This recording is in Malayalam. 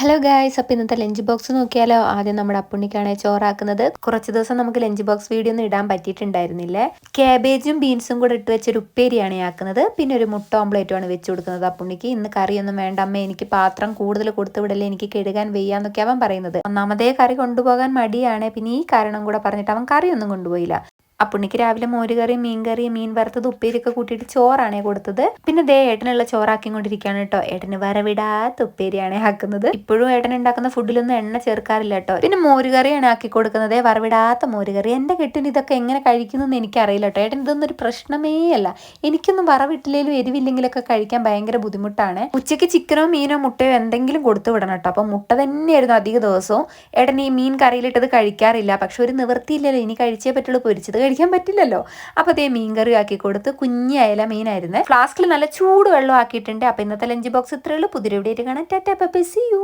ഹലോ ഗായ്സ് അപ്പം ഇന്നത്തെ ലഞ്ച് ബോക്സ് നോക്കിയാലോ? ആദ്യം നമ്മുടെ അപ്പുണ്ണിക്കാണ് ചോറാക്കുന്നത്. കുറച്ച് ദിവസം നമുക്ക് ലഞ്ച് ബോക്സ് വീഡിയോ ഒന്നും ഇടാൻ പറ്റിയിട്ടുണ്ടായിരുന്നില്ലേ. ക്യാബേജും ബീൻസും കൂടെ ഇട്ട് വെച്ചൊരു ഉപ്പേരിയാണ് ആക്കുന്നത്. പിന്നെ ഒരു മുട്ട ഓംപ്ലേറ്റുമാണ് വെച്ച് കൊടുക്കുന്നത് അപ്പുണ്ണിക്ക്. ഇന്ന് കറിയൊന്നും വേണ്ട. അമ്മ എനിക്ക് പാത്രം കൂടുതൽ കൊടുത്തു വിടല്ലേ? എനിക്ക് കെടുകാൻ വയ്യാന്നൊക്കെ അവൻ പറയുന്നത്. ഒന്നാമതേ കറി കൊണ്ടുപോകാൻ മടിയാണ്. പിന്നെ ഈ കാരണം കൂടെ പറഞ്ഞിട്ട് അവൻ കറിയൊന്നും കൊണ്ടുപോയില്ല. അപ്പുണ്ണിക്ക് രാവിലെ മോരുകറി മീൻകറി മീൻ വറുത്തത് ഉപ്പേരിയൊക്കെ കൂട്ടിയിട്ട് ചോറാണേ കൊടുത്തത്. പിന്നെ ദേ ഏട്ടനുള്ള ചോറാക്കി കൊണ്ടിരിക്കുകയാണ് കേട്ടോ. ഏട്ടന് വരവിടാത്ത ഉപ്പേരിയാണ് ആക്കുന്നത്. ഇപ്പോഴും ഏട്ടൻ ഉണ്ടാക്കുന്ന ഫുഡിലൊന്നും എണ്ണ ചേർക്കാറില്ല കേട്ടോ. പിന്നെ മോരുകറിയാണ് ആക്കി കൊടുക്കുന്നത്. വറവിടാത്ത മോരുകറി എന്റെ കെട്ടിന് ഇതൊക്കെ എങ്ങനെ കഴിക്കുന്നതെന്ന് എനിക്കറിയില്ല കേട്ടോ. ഏട്ടൻ ഇതൊന്നും ഒരു പ്രശ്നമേ അല്ല. എനിക്കൊന്നും വറവിട്ടില്ലെങ്കിലും എരിവില്ലെങ്കിലൊക്കെ കഴിക്കാൻ ഭയങ്കര ബുദ്ധിമുട്ടാണ്. ഉച്ചയ്ക്ക് ചിക്കനോ മീനോ മുട്ടയോ എന്തെങ്കിലും കൊടുത്തു വിടണം കേട്ടോ. അപ്പം മുട്ട തന്നെയായിരുന്നു അധിക ദിവസവും. ഏട്ടൻ ഈ മീൻ കറിയിലിട്ടത് കഴിക്കാറില്ല. പക്ഷെ ഒരു നിവൃത്തിയില്ലല്ലോ. ഇനി കഴിച്ചേ പറ്റുള്ളൂ. പൊരിച്ചത് കഴിക്കാൻ പറ്റില്ലല്ലോ. അപ്പോൾ അതേ മീൻ കറി ആക്കി കൊടുത്ത് കുഞ്ഞി അയല മീനായിരുന്നു. ഫ്ലാസ്കിൽ നല്ല ചൂട് വെള്ളം ആക്കിയിട്ടുണ്ട്. അപ്പോൾ ഇന്നത്തെ ലഞ്ച് ബോക്സ് ഇത്രയുള്ളൂ പുതിയ വീഡിയോ കാണാൻ ടാറ്റാ പപ്പ സി യു